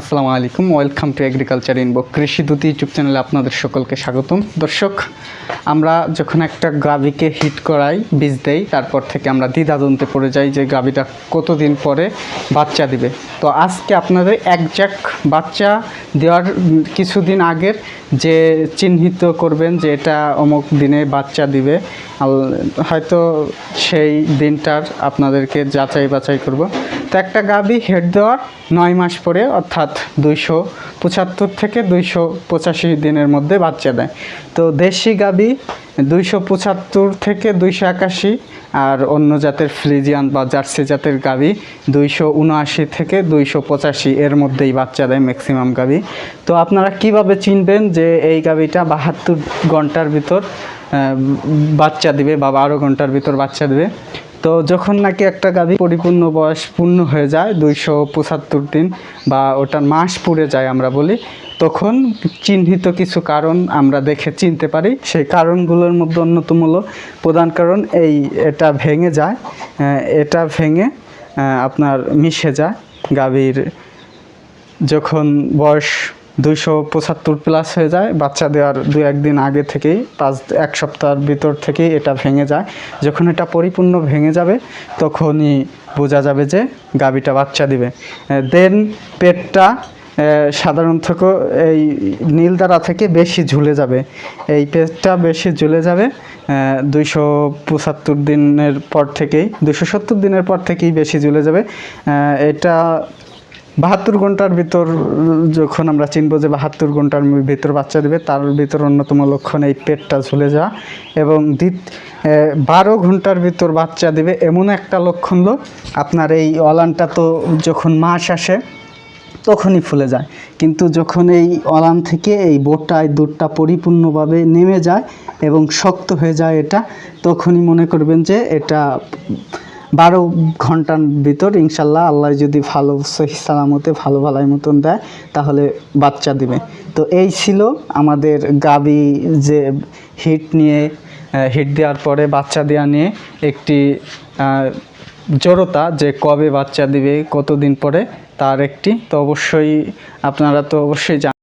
আসসালামু আলাইকুম, welcome to agriculture ইনবো। কৃষি দূত ইউটিউব চ্যানেলে আপনাদের সকলকে স্বাগতম। দর্শক, আমরা যখন একটা গাভীকে হিট করাই, বীজ দেই, তারপর থেকে আমরা দ্বিধাদ্বন্দ্বে পড়ে যাই যে গাভীটা কতদিন পরে বাচ্চা দিবে। তো আজকে আপনাদের একজাক বাচ্চা দেওয়ার কিছুদিন আগের যে চিহ্নিত করবেন যে এটা অমুক দিনে বাচ্চা দিবে হয়তো সেই দিনটার আপনাদেরকে যাচাই বাছাই করব। তো একটা গাভী হেড দেওয়ার নয় মাস পরে, অর্থাৎ দুইশো পঁচাত্তর থেকে দুইশো পঁচাশি দিনের মধ্যে বাচ্চা দেয়। তো দেশি গাভী দুইশো পঁচাত্তর থেকে দুইশো একাশি, আর অন্য জাতের ফ্রিজিয়ান বা জার্সি জাতের গাভী দুইশো উনআশি থেকে দুইশো পঁচাশি এর মধ্যেই বাচ্চা দেয় ম্যাক্সিমাম গাভী তো আপনারা কীভাবে চিনবেন যে এই গাভীটা বাহাত্তর ঘণ্টার ভিতর বাচ্চা দিবে বা বারো ঘণ্টার ভিতর বাচ্চা দিবে? তো যখন নাকি একটা গাভী পরিপূর্ণ বয়স পূর্ণ হয়ে যায়, দুইশো পঁচাত্তর দিন বা ওটার মাস পুড়ে যায় আমরা বলি, তখন চিহ্নিত কিছু কারণ আমরা দেখে চিনতে পারি। সেই কারণগুলোর মধ্যে অন্যতম হলো প্রধান কারণ, এই এটা ভেঙে যায় এটা ভেঙে আপনার মিশে যায় গাভীর। যখন বয়স দুইশো পঁচাত্তর প্লাস হয়ে যায়। বাচ্চা দেওয়ার দু একদিন আগে থেকেই, পাঁচ, এক সপ্তাহের ভিতর থেকেই এটা ভেঙে যায়। যখন এটা পরিপূর্ণ ভেঙে যাবে, তখনই বোঝা যাবে যে গাবিটা বাচ্চা দিবে। দেন পেটটা সাধারণত এই নীল দ্বারা থেকে বেশি ঝুলে যাবে। এই পেটটা বেশি ঝুলে যাবে দুইশো পঁচাত্তর দিনের পর থেকেই দুশো সত্তর দিনের পর থেকেই বেশি ঝুলে যাবে। এটা বাহাত্তর ঘণ্টার ভিতর, যখন আমরা চিনব যে বাহাত্তর ঘণ্টার ভিতর বাচ্চা দেবে, তার ভিতর অন্যতম লক্ষণ এই পেটটা ঝুলে যাওয়া এবং দ্বিত বারো ঘণ্টার ভিতর বাচ্চা দেবে এমন একটা লক্ষণ হলো আপনার এই অলানটা তো যখন মাস আসে, তখনই ফুলে যায়। কিন্তু যখন এই অলান থেকে এই বোটায় দুধটা পরিপূর্ণভাবে নেমে যায় এবং শক্ত হয়ে যায় এটা, তখনই মনে করবেন যে এটা বারো ঘণ্টার ভিতর ইনশাল্লাহ আল্লাহ যদি ভালো, সহি সালামতে ভালো ভালাই মতন দেয়, তাহলে বাচ্চা দিবে। তো এই ছিল আমাদের গাবি যে হিট নিয়ে হিট দেওয়ার পরে বাচ্চা দেওয়া নিয়ে একটি জড়তা যে কবে বাচ্চা দিবে, কতদিন পরে, তার একটি। তো অবশ্যই আপনারা তো অবশ্যই জান